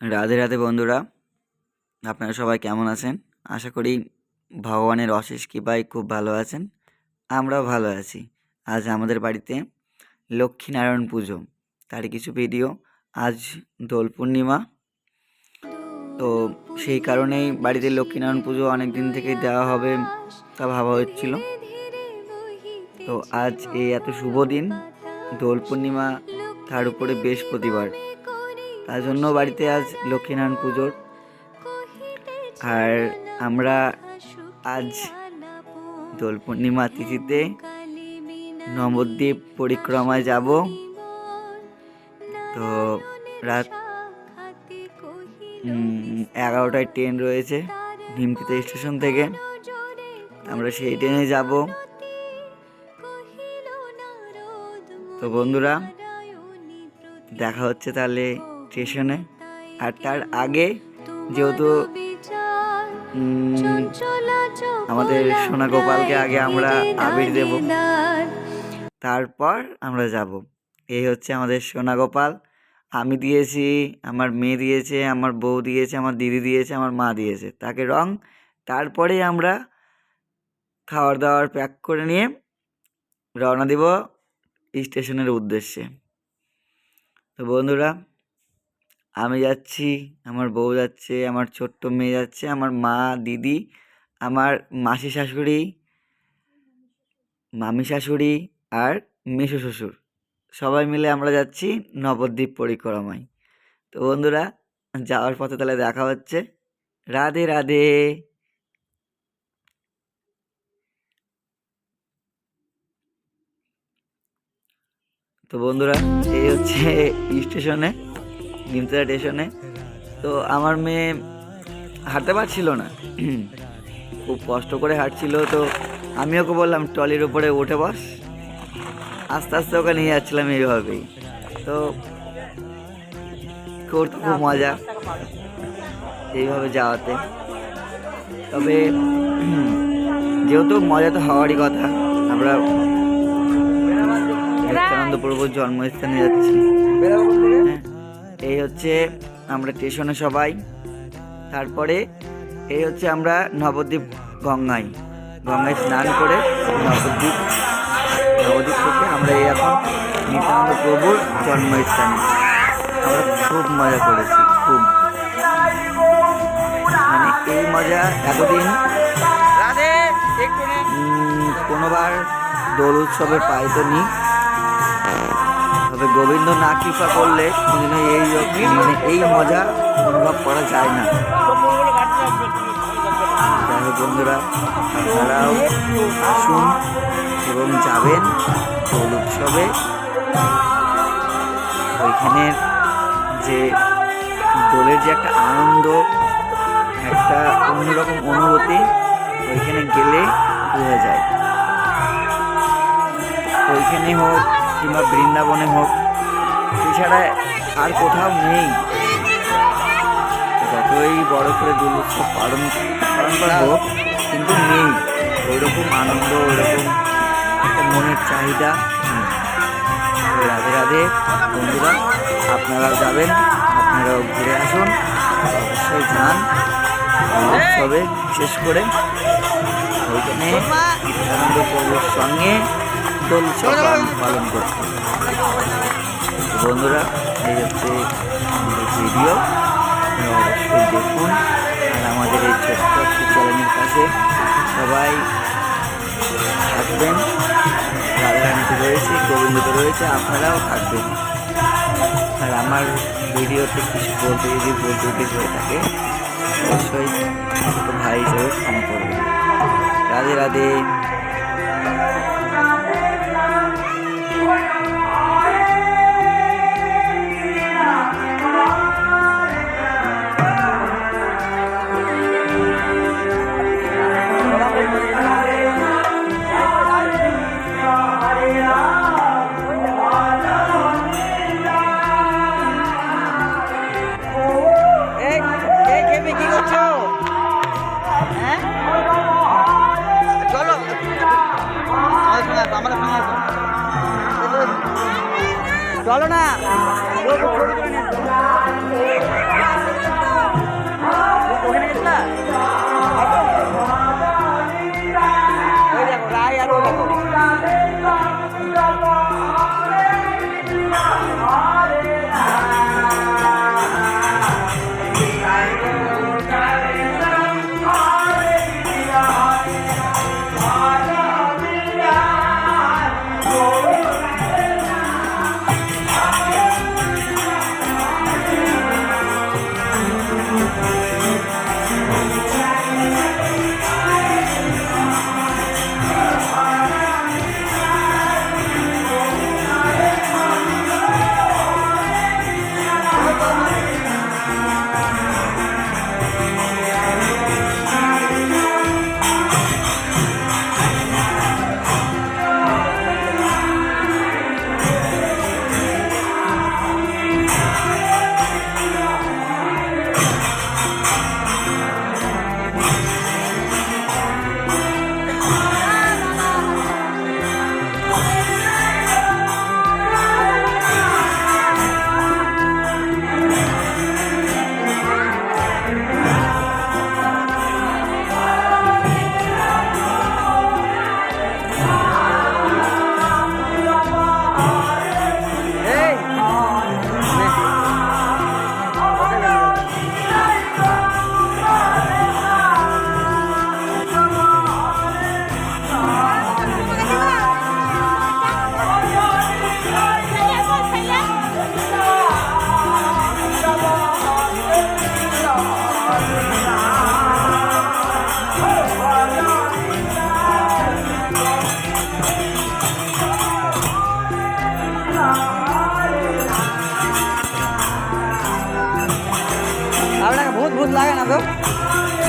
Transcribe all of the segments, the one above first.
রাধে রাধে বন্ধুরা, আপনারা সবাই কেমন আছেন? আশা করি ভগবানের অশেষ কৃপায় খুব ভালো আছেন। আমরাও ভালো আছি। আজ আমাদের বাড়িতে লক্ষ্মীনারায়ণ পুজো তারই কিছু ভিডিও। আজ দোল পূর্ণিমা, তো সেই কারণেই বাড়িতে লক্ষ্মীনারায়ণ পুজো অনেক দিন থেকেই দেওয়া হবে তা ভাবা হচ্ছিল। তো আজ এই এত শুভ দিন, দোল পূর্ণিমা তার উপরে বৃহস্পতিবার। তার জন্য বাড়িতে আজ লক্ষ্মীনারায়ণ পুজোর। আর আমরা আজ দোল পূর্ণিমা তিথিতে নবদ্বীপ পরিক্রমায় যাব। তো রাত এগারোটায় ট্রেন রয়েছে নিমতিতে স্টেশন থেকে। আমরা সেই ট্রেনে যাব। তো বন্ধুরা, দেখা হচ্ছে তাহলে স্টেশনে। আর তার আগে যেহেতু আমাদের সোনা গোপালকে আগে আমরা আবির দেব, তারপর আমরা যাব। এই হচ্ছে আমাদের সোনা গোপাল আমি দিয়েছি, আমার মেয়ে দিয়েছে, আমার বউ দিয়েছে, আমার দিদি দিয়েছে, আমার মা দিয়েছে। তাকে রং, তারপরে আমরা খাওয়ার দাওয়ার প্যাক করে নিয়ে রওনা দিব স্টেশনের উদ্দেশ্যে। তো বন্ধুরা আমি যাচ্ছি, আমার বউ যাচ্ছে, আমার ছোট্ট মেয়ে যাচ্ছে, আমার মা, দিদি, আমার মাসি শাশুড়ি, মামি শাশুড়ি আর মেসো শ্বশুর। সবাই মিলে আমরা যাচ্ছি নবদ্বীপ পরিক্রমায়। তো বন্ধুরা, যাওয়ার পথে তাহলে দেখা হচ্ছে। রাধে রাধে। তো বন্ধুরা, এই হচ্ছে স্টেশনে নিমতলা স্টেশনে তো আমার মেয়ে হাঁটতে পারছিল না। খুব কষ্ট করে হাঁটছিল তো আমি ওকে বললাম ট্রলির উপরে উঠে বস। আস্তে আস্তে ওকে নিয়ে যাচ্ছিলাম এইভাবেই। তো করতে খুব মজা। এইভাবে যাওয়াতে। তবে যেহেতু মজা তো হওয়ারই কথা আমরা নিত্যানন্দ প্রভুর জন্মস্থানে যাচ্ছি। এই হচ্ছে আমরা স্টেশনে সবাই। তারপরে এই হচ্ছে আমরা নবদ্বীপ গঙ্গায়। গঙ্গায় স্নান করে নবদ্বীপ নবদ্বীপ থেকে আমরা এই এখন নিত্যানন্দ প্রভুর জন্মস্থানে। আমরা খুব মজা করেছি খুব। মানে এই মজা এতদিন কোনোবার দোল উৎসবে পাইতো নি। তবে গোবিন্দ না কৃপা করলে এই মানে এই মজা অনুভব করা যায় না। যাই বন্ধুরা, আপনারাও আসুন এবং যাবেন দোল উৎসবে। ওইখানের যে দোলের যে একটা আনন্দ, একটা অন্যরকম অনুভূতি, ওইখানে গেলে বোঝা যায়। ওইখানে হোক কিংবা বৃন্দাবনে হোক, এছাড়া আর কোথাও নেই। যতই বড় করে দোল উৎসব পালন পালন করা হোক, কিন্তু নেই। ওইরকম আনন্দ, ওইরকম মনের চাহিদা। রাধে রাধে, বন্ধুরা, আপনারাও যাবেন, আপনারাও ঘুরে আসুন, অবশ্যই যান। উৎসবে বিশেষ করে ওইখানে নিত্যানন্দ প্রভুর সঙ্গে উৎসব পালন তো বন্ধুরা, এই হচ্ছে ভিডিও অবশ্যই দেখুন। আর আমাদের এই ছোট্ট একটি পাশে সবাই থাকবেন। রাধারানীতে রয়েছে গোবিন্দতে রয়েছে, আপনারাও থাকবেন। আর আমার ভিডিওতে কিছু বলতে যদি বলতে কিছু হয়ে থাকে, অবশ্যই ভাই হিসেবে ক্ষমা করবেন। রাধে রাধে। চলো না।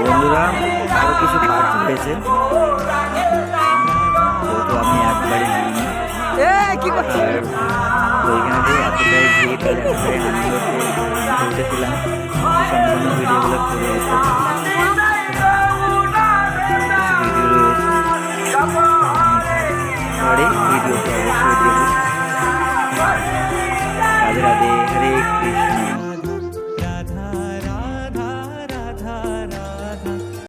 বন্ধুরা আরও কিছু পার্ট হয়েছে। যেহেতু আমি একবারই নিইনি ওইখানে এতটাই ভিড় আর এতটাই আনন্দতে ঘুরতেছিলাম সম্পূর্ণ ভিডিওগুলো করে